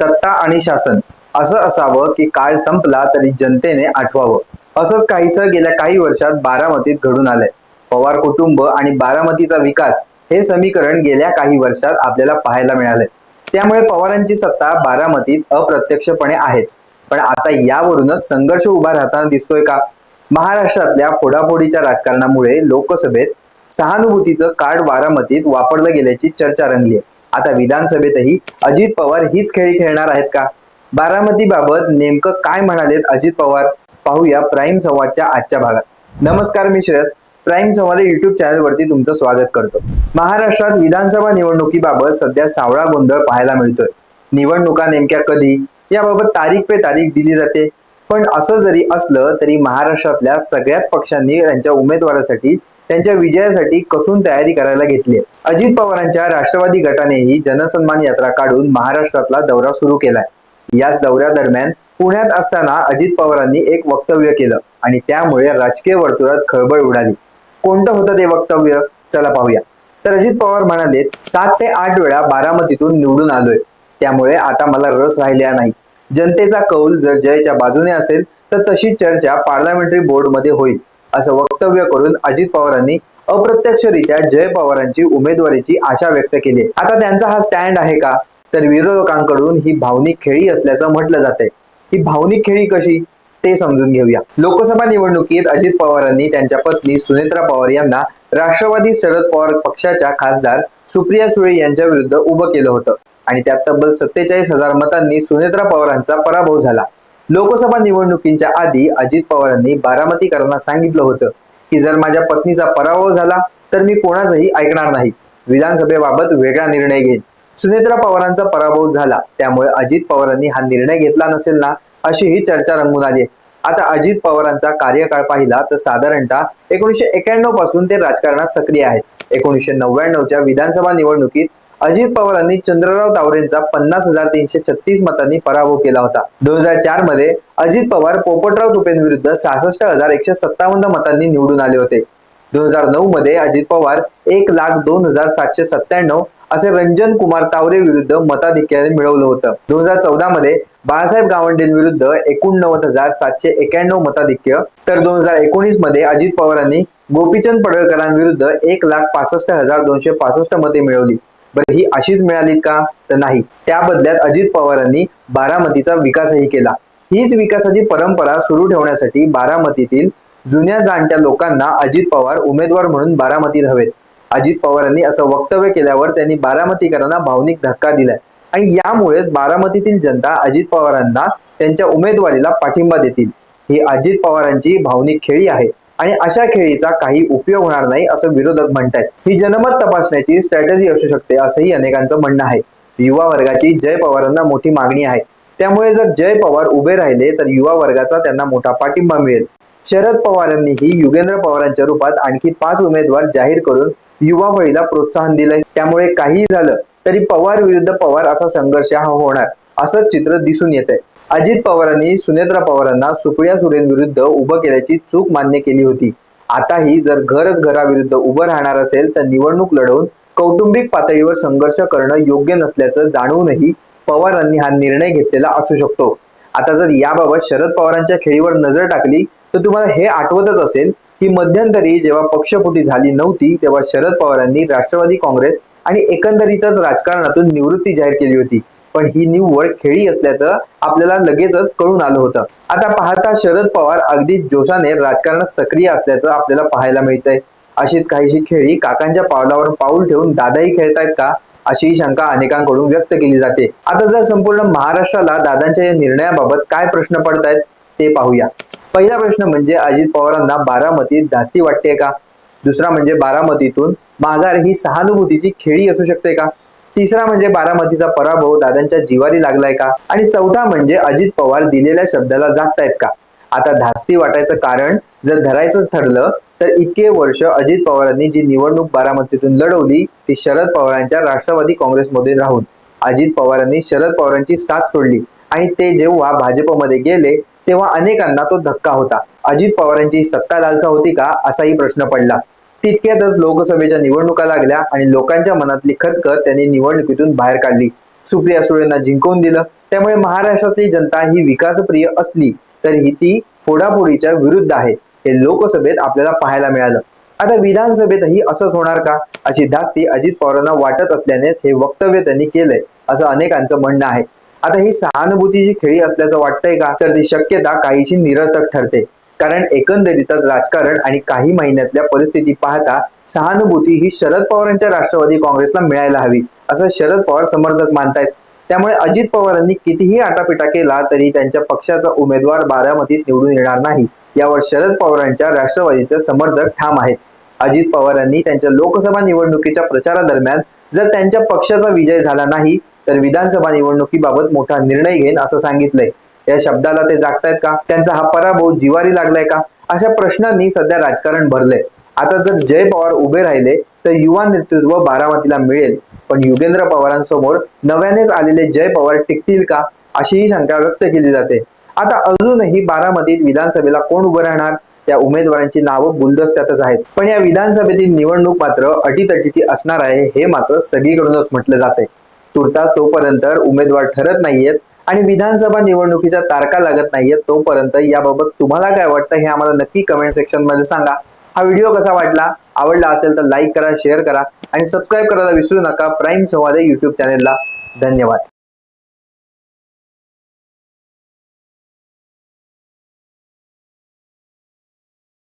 सत्ता आणि शासन. असं असावं की काळ संपला तरी जनतेने आठवावं. असंच काहीसं गेल्या काही वर्षात बारामतीत घडून आलंय. पवार कुटुंब आणि बारामतीचा विकास हे समीकरण गेल्या काही वर्षात आपल्याला पाहायला मिळालंय. त्यामुळे पवारांची सत्ता बारामतीत अप्रत्यक्षपणे आहेच. पण आता यावरूनच संघर्ष उभा राहताना दिसतोय का? महाराष्ट्रातल्या फोडाफोडीच्या राजकारणामुळे लोकसभेत सहानुभूतीचं कार्ड बारामतीत वापरलं गेल्याची चर्चा रंगली आहे आता विधानसभेतही अजित पवार हीच खेळी खेळणार आहेत का? बारामती बाबत नेमकं काय म्हणालेत अजित पवार? पाहूया प्राईम संवादच्या आजच्या भागात. नमस्कार मी श्रेयस. प्राईम संवाद युट्यूब चॅनलवरती तुमचं स्वागत करतो. महाराष्ट्रात विधानसभा निवडणुकीबाबत सध्या सावळा गोंधळ पाहायला मिळतोय. निवडणुका नेमक्या कधी? याबाबत तारीख पे तारीख दिली जाते. पण असं जरी असलं तरी महाराष्ट्रातल्या सगळ्याच पक्षांनी त्यांच्या उमेदवारासाठी त्यांच्या विजयासाठी कसून तयारी करायला घेतली अजित पवारांच्या राष्ट्रवादी गटानेही जनसन्मान यात्रा काढून महाराष्ट्रातला दौरा सुरू केलाय. याच दौऱ्यादरम्यान पुण्यात असताना अजित पवारांनी एक वक्तव्य केलं आणि त्यामुळे राजकीय वर्तुळात खळबळ उडाली. कोणतं होतं ते वक्तव्य? चला पाहूया. तर अजित पवार म्हणाले सात ते आठ वेळा बारामतीतून निवडून आलोय. त्यामुळे आता मला रस राहिलेला नाही. जनतेचा कौल जर जयच्या बाजूने असेल तर तशी चर्चा पार्लमेंटरी बोर्डमध्ये होईल. असं वक्तव्य करून अजित पवारांनी अप्रत्यक्षरित्या जय पवारांची उमेदवारीची आशा व्यक्त केली. आता त्यांचा हा स्टँड आहे का? तर विरोधकांकडून ही भावनिक खेळी असल्याचं म्हटलं जाते ही भावनिक खेळी कशी? ते समजून घेऊया. लोकसभा निवडणुकीत अजित पवारांनी त्यांच्या पत्नी सुनेत्रा पवार यांना राष्ट्रवादी शरद पवार पक्षाच्या खासदार सुप्रिया सुळे यांच्या विरुद्ध उभं केलं होतं. आणि त्यात तब्बल सत्तेचाळीस हजार मतांनी सुनेत्रा पवारांचा पराभव झाला. लोकसभा निवडणुकींच्या आधी अजित पवारांनी बारामतीकरांना सांगितलं होतं की जर माझ्या पत्नीचा पराभव झाला तर मी कोणाचंही ऐकणार नाही. विधानसभेबाबत वेगळा निर्णय घेईन. सुनेत्रा पवारांचा पराभव झाला त्यामुळे अजित पवारांनी हा निर्णय घेतला नसेल ना अशी ही चर्चा रंगून आली आता अजित पवारांचा कार्यकाळ पाहिला तर साधारणतः एकोणीशे एक्याण्णवपासून ते राजकारणात सक्रिय आहेत. एकोणीशे नव्याण्णवच्या विधानसभा निवडणुकीत अजित पवारांनी चंद्रराव तावरेंचा पन्नास हजार तीनशे छत्तीस मतांनी पराभव केला होता. दोन हजार चारमध्ये अजित पवार पोपटराव तुपेंविरुद्ध सहासष्ट हजार एकशे सत्तावन्न मतांनी निवडून आले होते. दोन हजार नऊ मध्ये अजित पवार एक लाख दोन हजार सातशे सत्त्याण्णव असे रंजन कुमार तावरे विरुद्ध मताधिक्याने मिळवलं होतं. दोन हजार चौदा मध्ये बाळासाहेब गावंडेंविरुद्ध एकोणनव्वद हजार सातशे एक्याण्णव मताधिक्य तर दोन हजार एकोणीसमध्ये अजित पवारांनी गोपीचंद पडळकरांविरुद्ध एक लाख पासष्ट हजार दोनशे पासष्ट मते मिळवली. बरं ही अशीच मिळाली का? तर नाही. त्या बदल्यात अजित पवारांनी बारामतीचा विकासही केला. हीच विकासाची परंपरा सुरू ठेवण्यासाठी बारामतीतील जुन्या जाणत्या लोकांना अजित पवार उमेदवार म्हणून बारामतीत हवेत. अजित पवारांनी असं वक्तव्य केल्यावर त्यांनी बारामतीकरांना भावनिक धक्का दिलाय. आणि यामुळेच बारामतीतील जनता अजित पवारांना त्यांच्या उमेदवारीला पाठिंबा देतील. ही अजित पवारांची भावनिक खेळी आहे. आणि अशा खेळीचा काही उपयोग होणार नाही असं विरोधक म्हणतायत. ही जनमत तपासण्याची स्ट्रॅटेजी असू शकते असंही अनेकांचं म्हणणं आहे. युवा वर्गाची जय पवारांना मोठी मागणी आहे. त्यामुळे जर जय पवार उभे राहिले तर युवा वर्गाचा त्यांना मोठा पाठिंबा मिळेल. शरद पवारांनीही युगेंद्र पवारांच्या रूपात आणखी पाच उमेदवार जाहीर करून युवा वळीला प्रोत्साहन दिलंय. त्यामुळे काही झालं तरी पवार विरुद्ध पवार असा संघर्ष हा होणार असं चित्र दिसून येत आहे अजित पवारांनी सुनेत्रा पवारांना सुप्रिया सुरेंविरुद्ध उभं केल्याची चूक मान्य केली होती. आताही जर घरच घराविरुद्ध उभं राहणार असेल तर निवडणूक लढवून कौटुंबिक पातळीवर संघर्ष करणं योग्य नसल्याचं जाणूनही पवारांनी हा निर्णय घेतलेला असू शकतो. आता जर याबाबत शरद पवारांच्या खेळीवर नजर टाकली तर तुम्हाला हे आठवतच असेल की मध्यंतरी जेव्हा पक्षफुटी झाली नव्हती तेव्हा शरद पवारांनी राष्ट्रवादी काँग्रेस आणि एकंदरीतच राजकारणातून निवृत्ती जाहीर केली होती. पण ही निव्वळ खेळी असल्याचं आपल्याला लगेचच कळून आलं होतं. आता पाहता शरद पवार अगदी जोशाने राजकारणात सक्रिय असल्याचं आपल्याला पाहायला मिळतंय. अशीच काहीशी खेळी काकांच्या पावलावर पाऊल ठेवून दादाही खेळतायत का? अशी शंका अनेकांकडून व्यक्त केली जाते. आता जर संपूर्ण महाराष्ट्राला दादांच्या या निर्णयाबाबत काय प्रश्न पडतायत ते पाहूया. पहिला प्रश्न म्हणजे अजित पवारांना बारामतीत धास्ती वाटते का? दुसरा म्हणजे बारामतीतून माघार ही सहानुभूतीची खेळी असू शकते का? तिसरा म्हणजे बारामतीचा पराभव दादांच्या जिवारी लागलाय का? आणि चौथा म्हणजे अजित पवार दिलेल्या शब्दाला जागतायत का? आता धास्ती वाटायचं कारण जर धरायचं ठरलं तर इतके वर्ष अजित पवारांनी जी निवडणूक बारामतीतून लढवली ती शरद पवारांच्या राष्ट्रवादी काँग्रेसमध्ये राहून. अजित पवारांनी शरद पवारांची साथ सोडली. आणि ते जेव्हा भाजपमध्ये गेले तेव्हा अनेकांना तो धक्का होता. अजित पवारांची सत्ता लालसा होती का? असाही प्रश्न पडला. तितक्यातच लोकसभेच्या निवडणुका लागल्या आणि लोकांच्या मनातली खतखत त्यांनी निवडणुकीतून बाहेर काढली. सुप्रिया सुळेंना जिंकवून दिलं. त्यामुळे महाराष्ट्रातली जनता ही विकासप्रिय असली तरीही ती फोडाफोडीच्या विरुद्ध आहे हे लोकसभेत आपल्याला पाहायला मिळालं. आता विधानसभेतही असंच होणार का? अशी धास्ती अजित पवारांना वाटत असल्यानेच हे वक्तव्य त्यांनी केलंय असं अनेकांचं म्हणणं आहे. आता ही सहानुभूतीची खेळी असल्याचं वाटतंय का? तर ती शक्यता काहीशी निरर्थक ठरते. कारण एकंदरीतच राजकारण आणि काही महिन्यातल्या परिस्थिती पाहता सहानुभूती ही शरद पवारांच्या राष्ट्रवादी काँग्रेसला मिळायला हवी असं शरद पवार समर्थक मानतायत. त्यामुळे अजित पवारांनी कितीही आटापिटा केला तरी त्यांच्या पक्षाचा उमेदवार बारामतीत निवडून येणार नाही यावर शरद पवारांच्या राष्ट्रवादीचे समर्थक ठाम आहेत. अजित पवारांनी त्यांच्या लोकसभा निवडणुकीच्या प्रचारादरम्यान जर त्यांच्या पक्षाचा विजय झाला नाही तर विधानसभा निवडणुकीबाबत मोठा निर्णय घेईन असं सांगितलंय. या शब्दाला ते जागतायत का? त्यांचा हा पराभव जिवारी लागलाय का? अशा प्रश्नांनी सध्या राजकारण भरले आता जर जय पवार उभे राहिले तर युवा नेतृत्व बारामतीला मिळेल. पण युगेंद्र पवारांसमोर नव्यानेच आलेले जय पवार टिकतील का? अशीही शंका व्यक्त केली जाते. आता अजूनही बारामतीत विधानसभेला कोण उभं राहणार? त्या उमेदवारांची नावं गुलदस्त्यातच आहेत. पण या विधानसभेतील निवडणूक मात्र अटीतटीची असणार आहे हे मात्र सगळीकडूनच म्हटलं जाते तुर्तास तोपर्यंत उमेदवार ठरत नाहीयेत. आणि विधानसभा निवडणुकीच्या तारखा लागत नाहीयेत तोपर्यंत याबाबत तुम्हाला काय वाटतं हे आम्हाला नक्की कमेंट सेक्शनमध्ये सांगा. हा व्हिडिओ कसा वाटला आवडला असेल तर लाईक करा शेअर करा आणि सबस्क्राईब करायला विसरू नका. प्राईम संवाद युट्यूब चॅनेलला धन्यवाद.